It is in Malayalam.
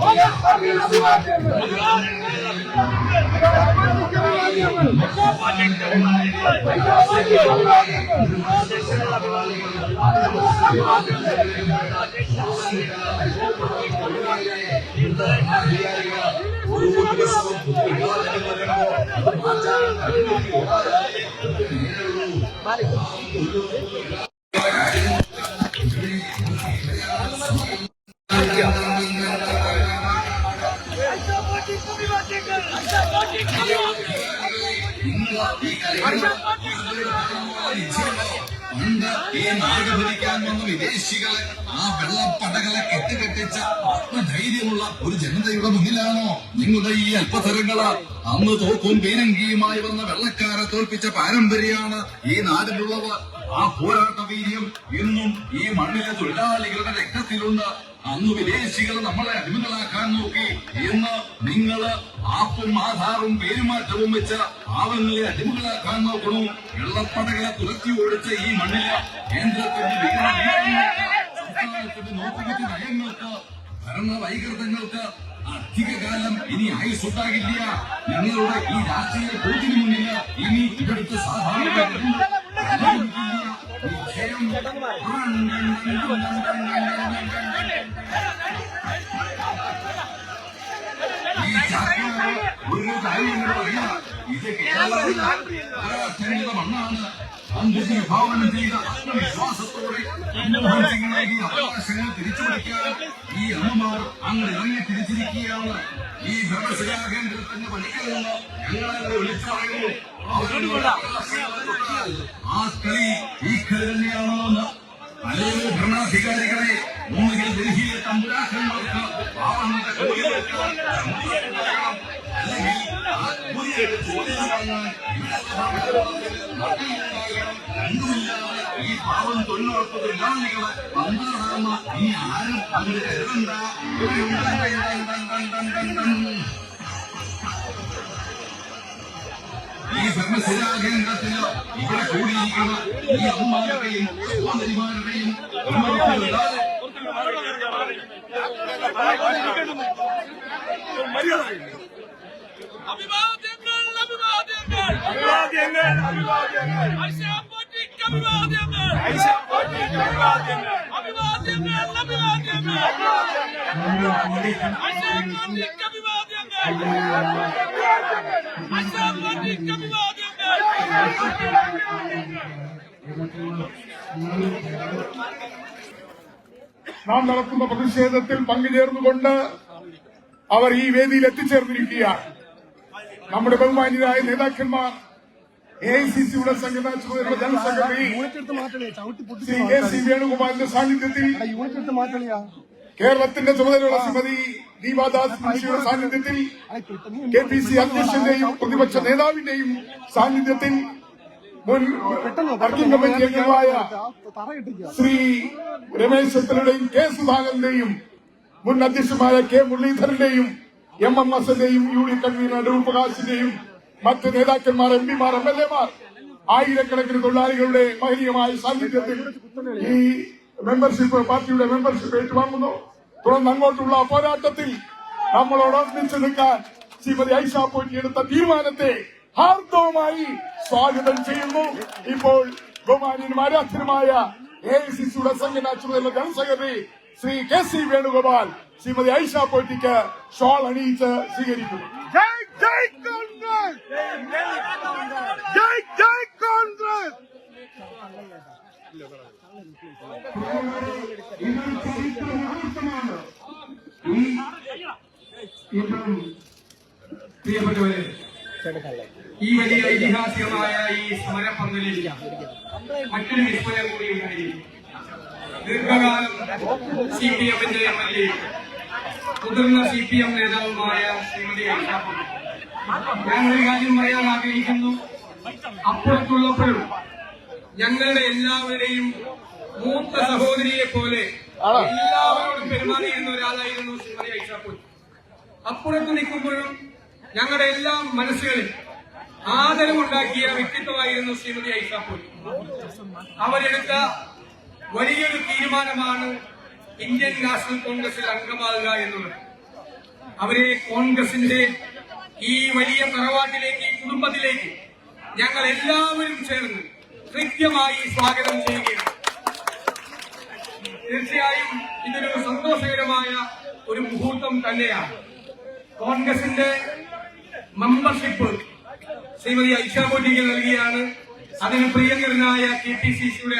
ഈ നാട് ഭരിക്കാൻ വന്ന വിദേശികളെ ആ വെള്ളപ്പടകളെ കെട്ടുകെട്ടിച്ച ആത്മധൈര്യമുള്ള ഒരു ജനതയുടെ മുന്നിലാണോ നിങ്ങളുടെ ഈ അല്പതരങ്ങൾ അന്ന് തോക്കും പീനങ്കിയുമായി വന്ന വെള്ളക്കാരെ തോൽപ്പിച്ച പാരമ്പര്യമാണ് ഈ നാടിനുള്ളത് ആ പോരാട്ട വീര്യം ഇന്നും ഈ മണ്ണിലെ തൊഴിലാളികളുടെ രക്തത്തിലുണ്ട് അന്ന് വിദേശികൾ നമ്മളെ അടിമകളാക്കാൻ നോക്കി ഇന്ന് നിങ്ങൾ ആപ്പും ആധാറും പേരുമാറ്റവും വെച്ച് ആവങ്ങളെ അടിമകളാക്കാൻ നോക്കണു? വെള്ളപ്പടകളെ തുറത്തി ഓടിച്ച ഈ മണ്ണിൽ കേന്ദ്രത്തിന്റെ നയങ്ങൾക്ക്. ഭരണ വൈകൃതങ്ങൾക്ക് അധികകാലം ഇനി ആയുസ് ഉണ്ടാകില്ല ഞങ്ങളുടെ ഈ രാഷ്ട്രീയ ബോധിന് മുന്നിൽ ഇനി ഇവിടുത്തെ സാധാരണ വിജയം ഈ ചാക്യാർ ഒരു കാര്യങ്ങളുമില്ല ഇത് കേരളത്തിന്റെ മണ്ണാണ് അന്തിക്ക് വിഭാവനം ചെയ്ത തിരിച്ചുപിടിക്കാൻ ഈ അമ്മമാർ അങ്ങനെ ഇറങ്ങി തിരിച്ചിരിക്കുകയാണ് ഈ ഭരണസിലാ കേന്ദ്രത്തിന്റെ പണികളിൽ നിന്ന് ഞങ്ങളെ വിളിച്ചു പറയുന്നു ആ കളി ഈ കളി തന്നെയാണോ എന്ന് അല്ലെങ്കിൽ ഭരണാധികാരികളെ ഒന്നുകിൽ ഡൽഹിയിലെ തമ്പുരാക്കന്മാർക്ക് പാവങ്ങളുടെ. അല്ലെങ്കിൽ. രണ്ടുമില്ലാതെ ഈ പാവം തൊഴിലുറപ്പ് തൊഴിലാളികളെ ഇനി ആരും അതിന് കരുതണ്ട ഈ ഭരണശിലാകേന്ദ്രത്തിൽ ഇവിടെ കൂടിയിരിക്കുന്ന ഈ അമ്മമാരുടെയും സഹോദരിമാരുടെയും അഭിവാദ്യങ്ങൾ അഭിവാദ്യങ്ങൾ. അഭിവാദ്യങ്ങൾ അഭിവാദ്യങ്ങൾ. അഭിവാദ്യങ്ങൾ ഐശാപോറ്റിക്ക് അഭിവാദ്യങ്ങൾ. അഭിവാദ്യങ്ങൾ ഐശാപോറ്റിക്ക് അഭിവാദ്യങ്ങൾ. നാം നടത്തുന്ന പ്രതിഷേധത്തിൽ പങ്കുചേർന്നുകൊണ്ട് അവർ ഈ വേദിയിൽ എത്തിച്ചേർന്നിരിക്കുകയാണ്. നമ്മുടെ ബഹുമാനിതരായ നേതാക്കന്മാർ എ ഐ സി സിയുടെ സംഘടനാ ചുമതലയുള്ള ജനറൽ സെക്രട്ടറി യൂണിറ്റ് മാറ്റണേ. ചവിട്ടി പൊട്ടി ശ്രീ കെ സി വേണുഗോപാലിന്റെ സാന്നിധ്യത്തിൽ കേരളത്തിന്റെ ചുമതലയുള്ള ശ്രീമതി ദീപാദാസ് മുൻഷിയുടെ സാന്നിധ്യത്തിൽ കെ പി സി അധ്യക്ഷന്റെയും പ്രതിപക്ഷ നേതാവിന്റെയും സാന്നിധ്യത്തിൽ മുൻ വർക്കിംഗ് കമ്മിറ്റി അംഗമായ ശ്രീ രമേശ് ചെത്തലയുടെയും കെ സുധാകരന്റെയും മുൻ അധ്യക്ഷന്മാരായ കെ മുരളീധരന്റെയും എം എം എസിന്റെയും യു ഡി കൺവീനർ അടൂർ പ്രകാശിന്റെയും മറ്റ് നേതാക്കന്മാർ എം പിമാർ എം എൽ എമാർ ആയിരക്കണക്കിന് തൊഴിലാളികളുടെ മഹനീയമായ സാന്നിധ്യത്തിൽ ഈ മെമ്പർഷിപ്പ് പാർട്ടിയുടെ മെമ്പർഷിപ്പ് ഏറ്റുവാങ്ങുന്നു. തുടർന്ന് അങ്ങോട്ടുള്ള പോരാട്ടത്തിൽ നമ്മളോടൊന്നിച്ചു നിൽക്കാൻ ശ്രീമതി ഐഷ പോറ്റി എടുത്ത തീരുമാനത്തെ ഹാർദവമായി സ്വാഗതം ചെയ്യുന്നു. ഇപ്പോൾ ബഹുമാന്യനും ആരാധ്യനുമായ എ ഐ സി സിയുടെ സംഘടനാ ചുമതല general Shri K C Venugopal Shrimati Aisha പോറ്റിക്ക് shawl അണിയിച്ച് സ്വീകരിക്കുന്നു. ജയ് ജയ് കോൺഗ്രസ്! ഇതൊരു ചരിത്ര ഈ ഇപ്പം ഈ വലിയ ഐതിഹാസികമായ ഈ സമരപ്പന്തലിൽ മറ്റൊരു വിസ്മയം കൂടി ഉണ്ടായിരിക്കും ദീർഘകാലം സി പി എമ്മിന്റെ എം എൽ എ മുതിർന്ന സി പി എം നേതാവുമായ ശ്രീമതി ഐഷാപ്പൻ ഞാനൊരു കാര്യം പറയാൻ ആഗ്രഹിക്കുന്നു. അപ്പുറത്തുള്ളപ്പോഴും ഞങ്ങളുടെ എല്ലാവരുടെയും മൂത്ത സഹോദരിയെ പോലെ എല്ലാവരോടും പെരുമാറിയിരുന്ന ഒരാളായിരുന്നു ശ്രീമതി ഐഷാപ്പുൽ അപ്പുറത്ത് നിൽക്കുമ്പോഴും ഞങ്ങളുടെ എല്ലാ മനസ്സുകളിൽ ആദരവുണ്ടാക്കിയ വ്യക്തിത്വമായിരുന്നു ശ്രീമതി ഐഷാപ്പുൽ അവരെടുത്ത വലിയൊരു തീരുമാനമാണ് ഇന്ത്യൻ നാഷണൽ കോൺഗ്രസിൽ അംഗമാകുക എന്നുള്ളത്. അവരെ കോൺഗ്രസിന്റെ ഈ വലിയ തറവാട്ടിലേക്ക് ഈ കുടുംബത്തിലേക്ക് ഞങ്ങൾ എല്ലാവരും ചേർന്ന് കൃത്യമായി സ്വാഗതം ചെയ്യുകയാണ്. തീർച്ചയായും ഇതൊരു സന്തോഷകരമായ ഒരു മുഹൂർത്തം തന്നെയാണ്. കോൺഗ്രസിന്റെ മെമ്പർഷിപ്പ് ശ്രീമതി ഐഷാബോട്ടിക്ക് നൽകിയാണ്. അതിന് പ്രിയങ്കരനായ കെ പി സി സിയുടെ